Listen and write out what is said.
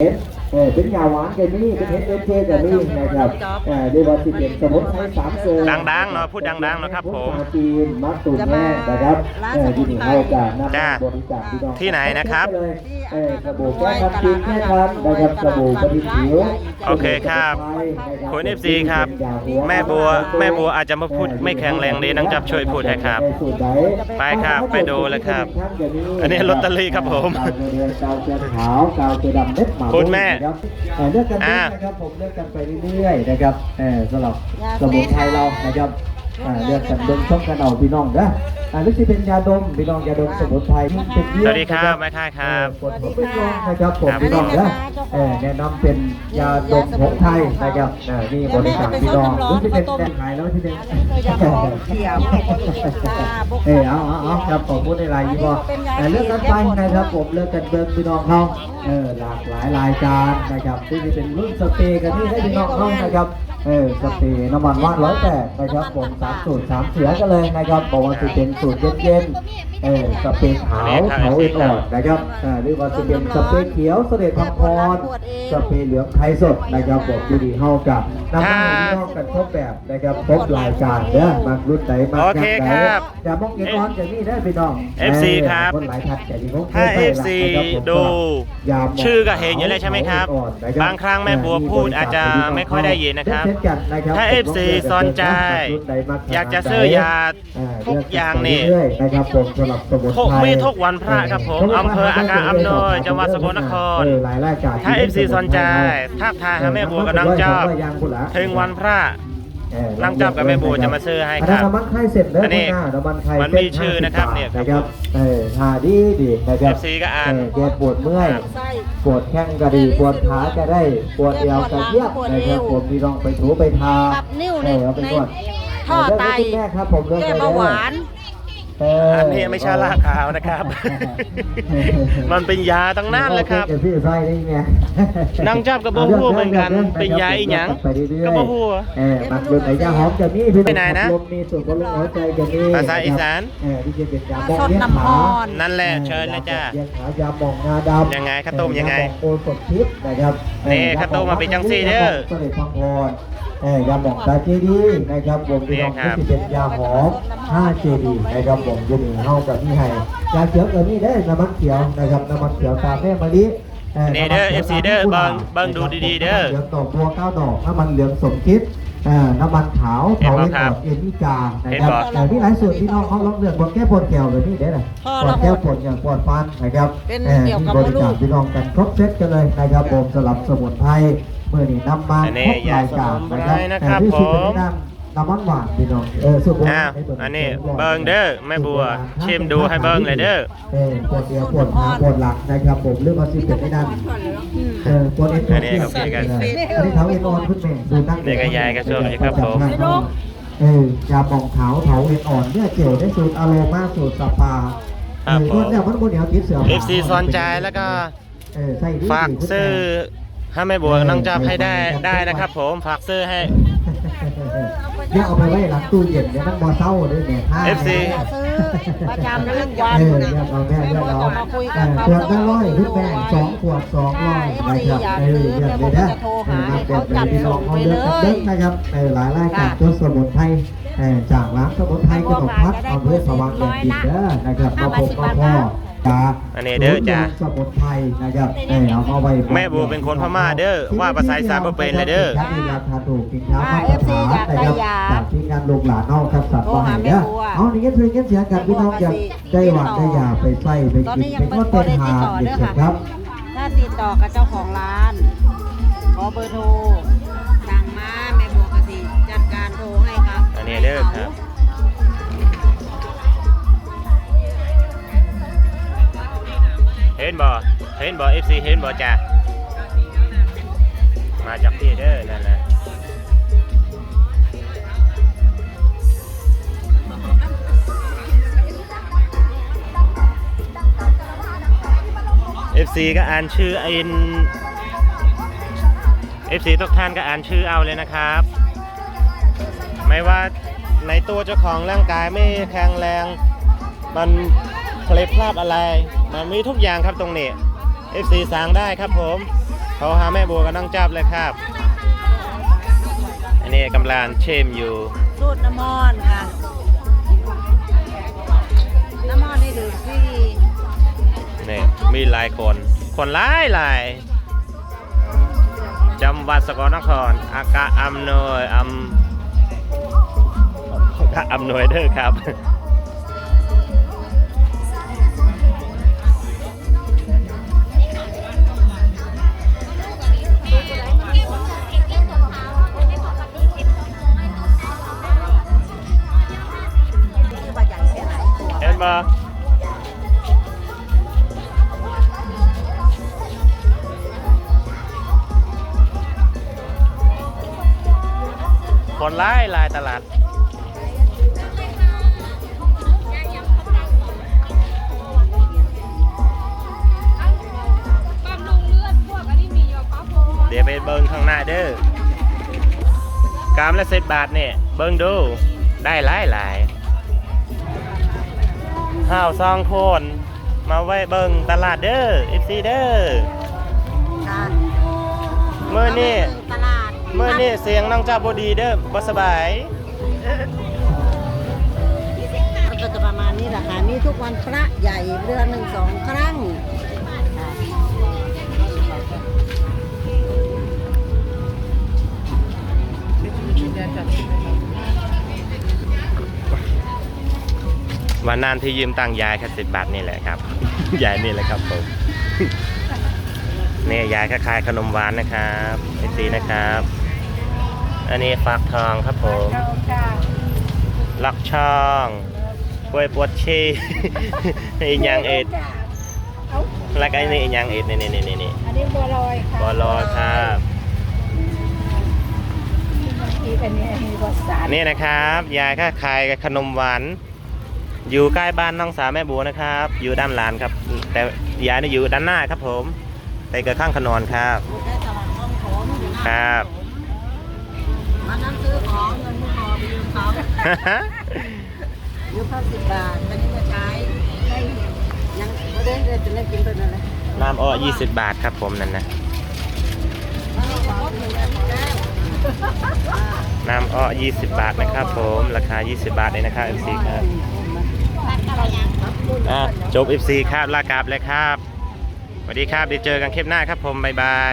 เห็ด เออเป็นยาหวานกันนี่เป็นเห็ดเอเจกันนี่นะครับเออเรียกว่าสิเป็นสมุนไพรสามเกลือดังๆเนาะพูดดังๆเนาะครับผมชาวจีนมัดตุนแม่นะครับเออที่นี่เราจะนำจ้าบริจาคพี่น้องที่ไหนนะครับเออสบู่แก้คันจีนแค่คันนะครับสบู่ปฏิผิวโอเคครับคุณ FC ครับ แม่บัวแม่บัวอาจจะมาพูดไม่แข็งแรงดีนังจับช่วยพูดให้ครับ ไปครับไปดูเลยครับ อันนี้ลอตเตอรี่ครับผมกาวเรือกาวเชือขาวกาวเชือดำเม็ดหมาคุณแม่นะครับเอ่อเลือกกันได้อ่านะครับผมเลือกกันไปเรื่อยๆนะครับเออสำหรับสมุนไพรเรานะครับอ่าเลือกกันเดินชมกันเอาพี่น้องนะ อ่าหรือจะเป็นยาดมพี่น้องยาดมสมุนไพรที่เป็นเยี่ยมสวัสดีครับนะแม่ค่ายครับเออปวดหัวเป็นรองนะครับผมครับพี่น้องนะเออแนะนำเป็นยาดมของไทยนะครับอ่านี่บริการพี่น้องหรือจะเป็นแก้ไขแล้วที่เป็นเออเอาเอาเอาครับผมพูดในรายยี่บอแต่เลือกกันไปนะครับผมเลือกกันเบิร์พี่น้องเขาเออหลากหลายรายการนะครับที่จะเป็นรุ่นสเปรย์กันนี่ให้พี่น้องเขานะครับเออสเปรย์น้ำมันว่านร้อยแปดนะครับผมสามสูตรสามเสือกันเลยนะครับบอกว่าจะเป็นสูตรเย็นๆเออสเปรย์ขาวเขาเอ็นอ่อนนะครับอ่าหรือว่าจะเป็นสเปรย์เขียวเสด็จพังพรสเปรย์เหลืองไทยสดนะครับผมอยู่ดีเฮากับนำมาให้พี่น้องกันครบแบบนะครับครบรายการเด้อมากรุ่นไหนมากโอเคครับอย่ามองเห็นร้อนอย่างนี้ได้พี่น้อง FC ครับคนหลายท่านแต่ที่ผมถ้าคยไป FC นะครับผมดูอย่ามงชื่อก็เห็นอยู่แล้วใช่ไหมครับอ่อนๆนะบางครั้งแม่บัวพูดอาจจะไม่ค่อยได้ยินนะครับเช่นกันนะครับถ้า FC สนใจ อยากจะซื้อยาทุกอย่างนี่เรื่อยๆนะครับผมสำหรับสมุนทุกไพรมีทุกวันพระครับผมอำเภออาการอำนวยจังหวัดสกลนคร เออหลายรายการถ้า FC สนใจทักทายหาแม่บัวกับน้องจอบถึงวันพระ เออน้องจอบกับแม่บัวจะมาซื้อให้ครับน้ำมันไข่เสร็จแล้วอันนี้ข้างหน้าน้ำมันไข่มันมีชื่อนะครับเนี่ยนะครับเออทาดีดีนะครับ FC ก็อ่าน เแกปวดเมื่อยครับปวดแข้งก็ดี ปวดขาก็ได้ ปวดเอวก็เยียบนะครับผมพี่ลองไปถูไปทาปรับนิ้วเอในอเอาไปนวดท่อไตเรื่องนี้คุณแม่ครับผมเรื่องแก้เบาหวานเอออัอันนี้ไม่ใช่ลากขาวนะครับ มันเป็นยาตั้งนั้นเลยครับเดี๋ยวพี่ใส่ได้ไงนางจับกับบ่ฮู้เหมือนกัน เป็นยาอีหยังไปเรื่อยๆก็บ่ฮู้เออมักรุ่นไหนยาหอมจะมีพี่ไปไหนนะลมมีสูตรบำรุงหัวใจจะมีภาษาอีสานเออที่จะเป็นยาบองสดเลี้ยงน้ำขาพรนั่นแหละเชิญเลยจ้าเลี้ยงขายาหมองงาดำยังไงข้าวต้มยังไงยาหมอโอสถทิพย์นะครับนี่ข้าวต้มมาเป็นจังซี่เด้อยาหมองเสด็จพังพร เออยาหมองตาเจดีนะครับผมพี่น้องนี่ครับที่เป็นยาหอม5เจดีนะครับผมจะมีเฮากับนี่ให้ยาเขียวกับนี่ได้อน้ำมันเขียวนะครับน้ำมันเขียวตามแม่มะลินี่เด้อ FC เด้อเบิ่งเบิ่งดูดีๆเด้อเหลืองดอกบัวเก้าดอกน้ำมันเหลืองสมคิดอ่าน้ำมันขาวเห็นเผาบ่เล็กครัอบอกเอ็นนิกานะเห็นครับบ่แต่ที่หลายส่วนพี่น้องเขาลองเลือกบนแก้ปวดแก้วแบบนี้ได้เลยพ่อปวละดแก้วปวดอย่างปวดฟันนะครับเป็นอ่อเกี่ยวกับบริการมดลูกพี่น้องกันครบเซตกันเลยนะครับผมสลับสมุนไพรเมื่อนี้นำมาอันนี้ครบรายการยาสมุนไพรนะครับแต่ที่สุดผมในด้านน้ำมันหวานพี่น้องเออสุดอ้าวอันนี้เบิ่งเด้อแม่บัวชิมดูให้เบิ่งเลยเด้อเออปวดเอวปวดขาปวดหลังนะครับผมเรื่องมาสิเป็นในด้านเออปวดเอ็นปวดเที่ยวอันนี้ก็คือกันอันนี้เท้าเอ็นอ่อนขึ้นแม่ดูนั่งนี่ก็ยายก็ช่วยอยู่ครับผมเออยาปองขาวเถาเอ็นอ่อนเนี่ยเจียวได้สูตรอโรมาสูตรสปาครับผมเออเนี่ยมันบนเหนียวติดเสือ FC สนใจแล้วก็เออใส่ดีฝากซื้อ ให้แม่บัวกับน้องจับให้ได้ได้นะครับ ผมฝากซื้อให้เนี่ยเอาไปไว้หลังตู้เย็นเนี่ยมันบอเศร้าด้วยเนี่ยห้า FC ซื้อประจำทุกวันเออเนี่ยเอาแม่เนี่ยเราจะมาคุยเอกับอเขาขวดละร้อยขึ้นแม่สองขวดสองร้อยนะครับเออเยี่ยมเลยนะเออมาเป็นไปพี่น้องเขาเลือกกันเด้งนะครับในหลายรายการตัวสมุนไพรเออจากร้านสมุนไพรกระดกพัดอำเภอสว่างแดนดินเด้อนะครับมาพบมาพ่อ จ้าอันนี้เด้อจ้าสมุนไพรนะครับเออเอามาไว้แม่บัวเป็นคนพม่าเด้อว่าภาษาอีสานบ่เป็นเลยเด้อใช้ราคาถูกกินเช้ามาตรฐานนะครับจากที่งานลูกหลานนอกครับสัตว์ว่าให้เด้อเอานี่ก็คือเงี้ยเสียกันพี่น้องอยากได้หวานได้ยาไปใส่ไปตอนกินนี้ยัไปงก็ไม่เป็นได้หาติดต่อเด็เด้กอเสร็จคค่ะรับถ้าติดต่อกับเจ้าของร้านขอเบอร์โทรสั่งมาแม่บัวกสิจัดการโทรให้ครับอันนี้เด้อครับ เห็นบ่เห็นบ่ FC เห็นบ่จ้ามาจากพี่เด้อนั่นแหละเอฟซีก็อ่านชื่ออินเอฟซีทุกท่านก็อ่านชื่อเอาเลยนะครับ ไม่ว่าในตัวเจ้าของร่างกายไม่แข็งแรง มันเคล็ดพลาดอะไร มันมีทุกอย่างครับตรงนี้ FC สั่งได้ครับผมเขาหาแม่บัวกับน้องจับเลยครับ อันนี้กำลังเชมอยู่สูตรน้ำมอนค่ะ น้ำมอนนี่ดื่มฟรีนี่มีหลายคน คนหลายหลายจำวัดสกลนคร อากาอำนวยอำอากาอำนวยเด้อครับ เห็นปะคนหลายหลายตลาดบำรุงเลือดพวกอันนี้มีอยู่ป้าโพเดี๋ยวไปเบิ้งข้างหน้าเด้อกามละสิบบาทเนี่ยเบิ้งดู ได้หลายหลาย ห้าวซองโคนมาไว้เบิ้งตลาดเด้ออีซีเด้อค่ะเมื่อนี่ตลาดเมื่อนี่เสียงน้องเจ้าบดีเด้อบ่สบายมันก็จะประมาณนี้แหละค่ะมีทุกวันพระใหญ่เดือนหนึ่งสองครั้ง วันนั้นที่ยืมตังค์ยายแค่สิบบาทนี่แหละครับ ยายนี่แหละครับผมนี่ยายก็ขายขนมหวานนะครับไอซีนะครับ อันนี้ฟักทองครับผมลักช่องกล้วยปวดชีอีกอย่างเอ็ดแล้วก็อันนี้อีกอย่างเอ็ดนี่นี่นี่นี่นี่อันนี้บัวลอยค่ะบอลอยครับอีกอันนี้อันนี้บัวสารนี่นะครับ ยายก็ขายขนมหวาน อยู่ใกล้บ้านน้องสาวแม่บัวนะครับ อยู่ด้านหลานครับ แต่ยายนี่อยู่ด้านหน้าครับผมไปเกิดข้างขนอนครับอยู่ใกล้ตลาดคลองถมอยู่หน้าครับวันนั้นซื้อของเงินไม่พอไปยืมเขายืมเขาสิบบาทอันนี้มาใช้ได้ยังไม่ได้เลยจะได้กินเป็นอะไรน้ำอ้อ20บาทครับผมนั่นนะน้ำอ้อ20 บาทนะครับผม ราคา 20 บาทเลยนะครับ FC ครับอะ จบ FC ครับลากราบเลยครับสวัสดีครับเดี๋ยวเจอกันคลิปหน้าครับผม บ๊ายบาย